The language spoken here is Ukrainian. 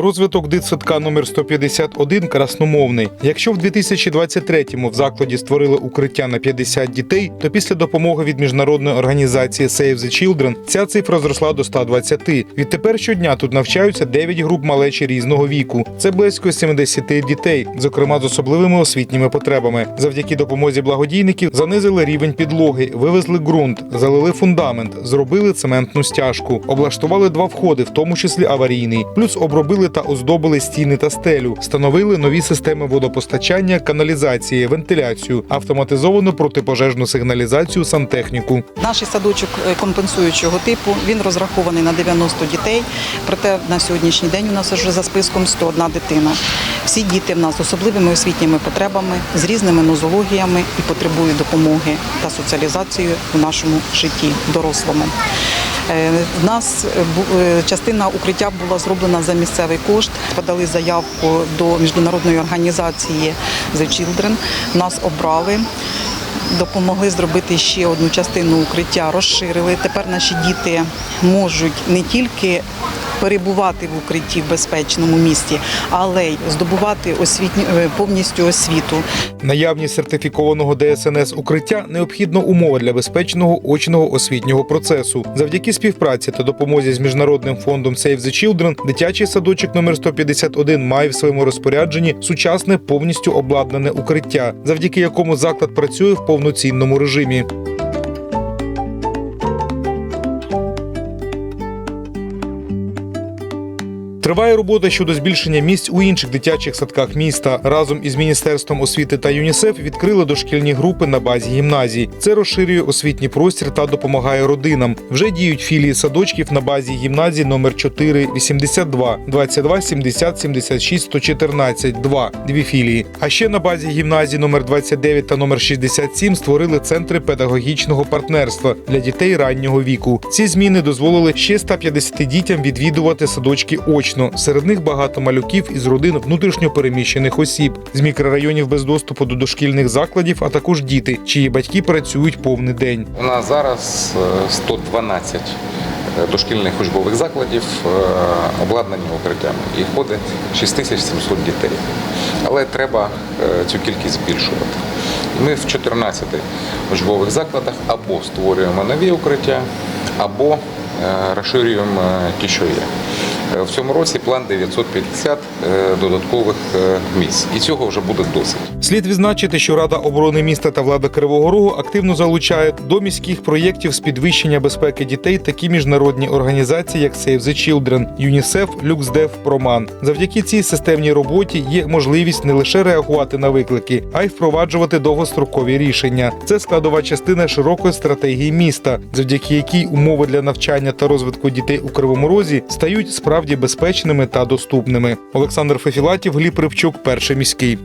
Розвиток дитсадка номер 151 красномовний. Якщо в 2023-му в закладі створили укриття на 50 дітей, то після допомоги від міжнародної організації Save the Children ця цифра зросла до 120. Відтепер щодня тут навчаються 9 груп малечі різного віку. Це близько 70 дітей, зокрема з особливими освітніми потребами. Завдяки допомозі благодійників занизили рівень підлоги, вивезли ґрунт, залили фундамент, зробили цементну стяжку, облаштували два входи, в тому числі аварійний. Плюс обробили та оздобили стіни та стелю, встановили нові системи водопостачання, каналізації, вентиляцію, автоматизовану протипожежну сигналізацію, сантехніку. Наш садочок е, компенсуючого типу він розрахований на 90 дітей. Проте на сьогоднішній день у нас вже за списком 101 дитина. Всі діти в нас з особливими освітніми потребами, з різними нозологіями і потребують допомоги та соціалізації в нашому житті дорослому. Е, В нас е, е, частина укриття була зроблена за місцевий кошт. Подали заявку до міжнародної організації The Children. Нас обрали допомогли зробити ще одну частину укриття, розширили. Тепер наші діти можуть не тільки перебувати в укритті в безпечному місті, але й здобувати освітню е, повністю освіту. Наявність сертифікованого ДСНС укриття необхідна умова для безпечного очного освітнього процесу. Завдяки співпраці та допомозі з міжнародним фондом Save the Children, дитячий садочок номер 151 має в своєму розпорядженні сучасне повністю обладнане укриття, завдяки якому заклад працює в повноцінному режимі. Триває робота щодо збільшення місць у інших дитячих садках міста. Разом із міністерством освіти та ЮНІСЕФ відкрили дошкільні групи на базі гімназій. Це розширює освітній простір та допомагає родинам. Вже діють філії садочків на базі гімназії номер 4, 82, 22, 70, 76, 114, 2, дві філії. А ще на базі гімназії номер 29 та номер 67 створили центри педагогічного партнерства для дітей раннього віку. Ці зміни дозволили ще 150 дітям відвідувати садочки очно. Серед них багато малюків із родин внутрішньо переміщених осіб з мікрорайонів без доступу до дошкільних закладів, а також діти, чиї батьки працюють повний день. У нас зараз е, 112 е, дошкільних учбових закладів е, обладнані укриттями. Їх ходить 6700 дітей. Але треба е, цю кількість збільшувати. Ми в 14 учбових закладах або створюємо нові укриття, або е, розширюємо е, ті, що є. Е, В цьому році план 950 е, додаткових е, місць. І цього вже буде досить. Слід відзначити, що Рада оборони міста та влада Кривого Рогу активно залучають до міських проєктів з підвищення безпеки дітей такі міжнародні організації, як Save the Children, ЮНІСЕФ, Люксдев, Проман. Завдяки цій системній роботі є можливість не лише реагувати на виклики, а й впроваджувати довгострокові рішення. Це складова частина широкої стратегії міста, завдяки якій умови для навчання та розвитку дітей у Кривому Розі стають справді безпечними та доступними. Олександр Фефілатів, Гліб Рибчук, перший міський.